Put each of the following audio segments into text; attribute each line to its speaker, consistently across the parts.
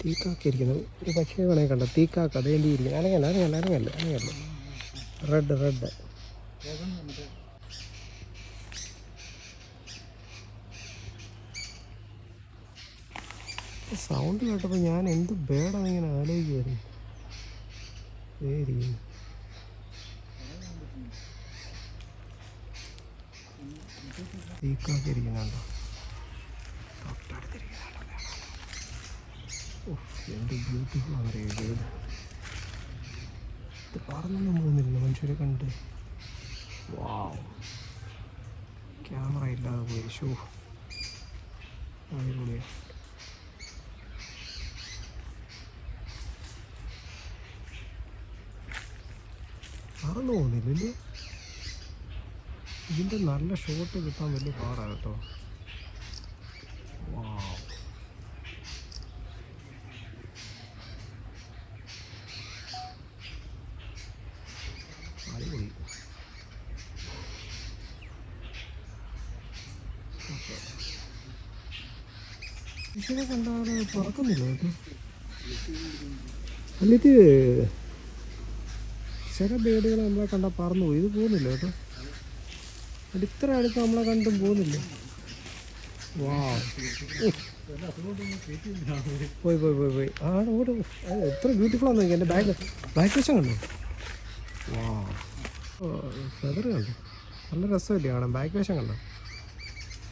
Speaker 1: തീക്കാക്ക ഇരിക്കുന്നു ഒരു പക്ഷേ വേണേ കണ്ട? തീക്കാക്ക അതേ ഇരിക്കുന്നു അനങ്ങല്ല അനങ്ങല്ല അനങ്ങല്ല അനങ്ങല്ല. റെഡ് റെഡ് സൗണ്ട് കേട്ടപ്പോൾ ഞാൻ എന്ത് ബേഡാണ് ഇങ്ങനെ ആലോചിക്കുമായിരുന്നു ദേ തീക്കാക്കിരിക്കുന്നുണ്ടോ ഉഫ്, എന്ത് മനുഷ്യരെ കണ്ട് വാവ് ക്യാമറ ഇല്ലാതെ പോയി ഷോ അടിപൊളിയാണ് പറന്നു പോകുന്നില്ലല്ലേ? ഇതിന്റെ നല്ല ഷോട്ട് കിട്ടാൻ വലിയ പാടാണ് കേട്ടോ വാവ് അടിപൊളി ഇതിനെ കണ്ടാൽ പറക്കുന്നില്ല കേട്ടോ അല്ല ഇത് ചില ബേഡുകൾ നമ്മളെ കണ്ടാൽ പറന്നു പോയി. ഇത് പോകുന്നില്ല കേട്ടോ? അത് ഇത്ര അടുത്ത് നമ്മളെ കണ്ടും പോകുന്നില്ല? വാ പോയി പോയി പോയി പോയി. ആ ഓട് എത്ര ബ്യൂട്ടിഫുൾ ആണ് നോക്കി എന്റെ ബാക്ക് ബാക്ക് വശം കണ്ടോ? വാ ഫെദർ കണ്ടോ? നല്ല രസമല്ലേ കാണാൻ. ബാക്ക് വശം കണ്ടോ?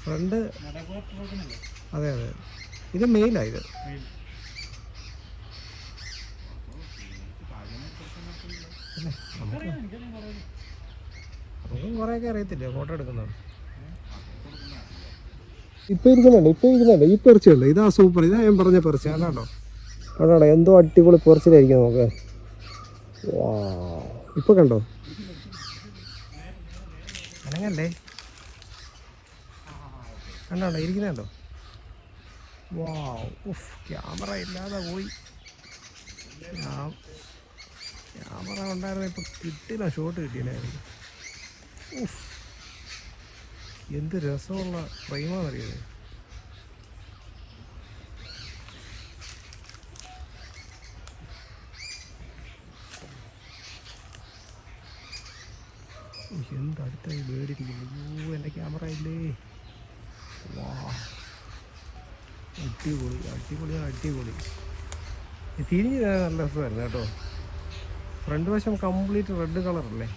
Speaker 1: ഫ്രണ്ട് അതെ അതെ. ഇത് മെയിലാ ഇത്. നമുക്ക് നമുക്ക് കുറേയൊക്കെ അറിയത്തില്ലേ ഫോട്ടോ എടുക്കുന്നത് ഇപ്പൊ ഇരിക്കുന്നുണ്ട് ഇപ്പൊ ഇരിക്കുന്നുണ്ട്. ഈ പെർച്ചുണ്ട് ഇതാ സൂപ്പർ. ഇതാ ഞാൻ പറഞ്ഞ പെർച്ച്. അതാണ്ടോ അതാണോ? എന്തോ അടിപൊളി പെർച്ചിലായിരിക്കും നമുക്ക്. ഇപ്പൊ കണ്ടോ? അനങ്ങല്ലേ കണ്ടോ? ഇരിക്കുന്നുണ്ടോ? വാ ഉഫ് ക്യാമറ ഇല്ലാതെ പോയി. ക്യാമറ ഉണ്ടായിരുന്ന ഇപ്പം കിട്ടില്ല ഷോട്ട് കിട്ടിയില്ലായിരുന്നു ഉഫ് എന്ത് രസമുള്ള ഫ്രെയിമാണെന്നറിയത് എന്ത് അടുത്തായി വേടിക്കുന്നു അയ്യോ എന്റെ ക്യാമറ ഇല്ലേ? വാ അടിപൊളി അടിപൊളി അടിപൊളി. തിരിഞ്ഞ് നല്ല രസമായിരുന്നു കേട്ടോ. ഫ്രണ്ട് വശം കംപ്ലീറ്റ് റെഡ് കളറല്ലേ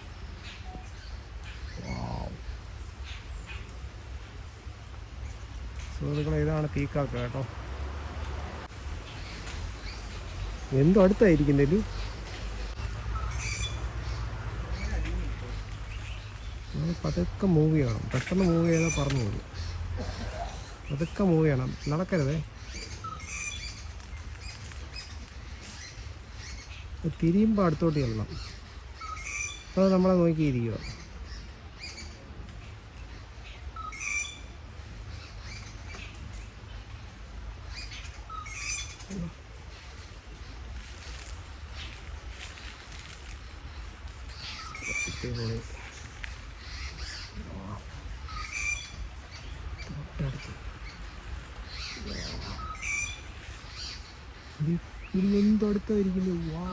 Speaker 1: സുഹൃത്തുക്കളെ ഇതാണ് തീക്കാക്ക കേട്ടോ. എന്തോ അടുത്തായിരിക്കുന്നതിൽ പതുക്കെ മൂവ് ചെയ്യണം. പെട്ടെന്ന് മൂവ് ചെയ്താൽ പറഞ്ഞു പോകും പതുക്കെ മൂവ് ചെയ്യണം. നടക്കരുതേ. തിരിയുമ്പോൾ അടുത്തോട്ട് ചെല്ലണം. അപ്പോൾ നമ്മളെ നോക്കിയിരിക്കുക തൊട്ടടുത്ത്. ഇത് എന്തോ അടുത്തായിരിക്കുന്നു വാ.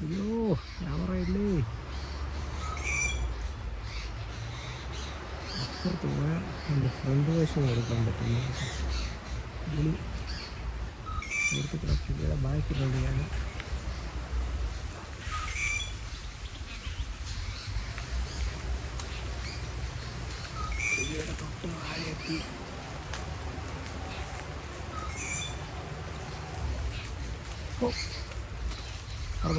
Speaker 1: അയ്യോ ക്യാമറ ഇല്ലേ? അപ്പുറത്ത് പോയാൽ എന്റെ ഫ്രണ്ട് വശം എടുക്കാൻ പറ്റുന്നു പുള്ളിയുടെ ബാക്കിലുണ്ട് ഞാൻ. あの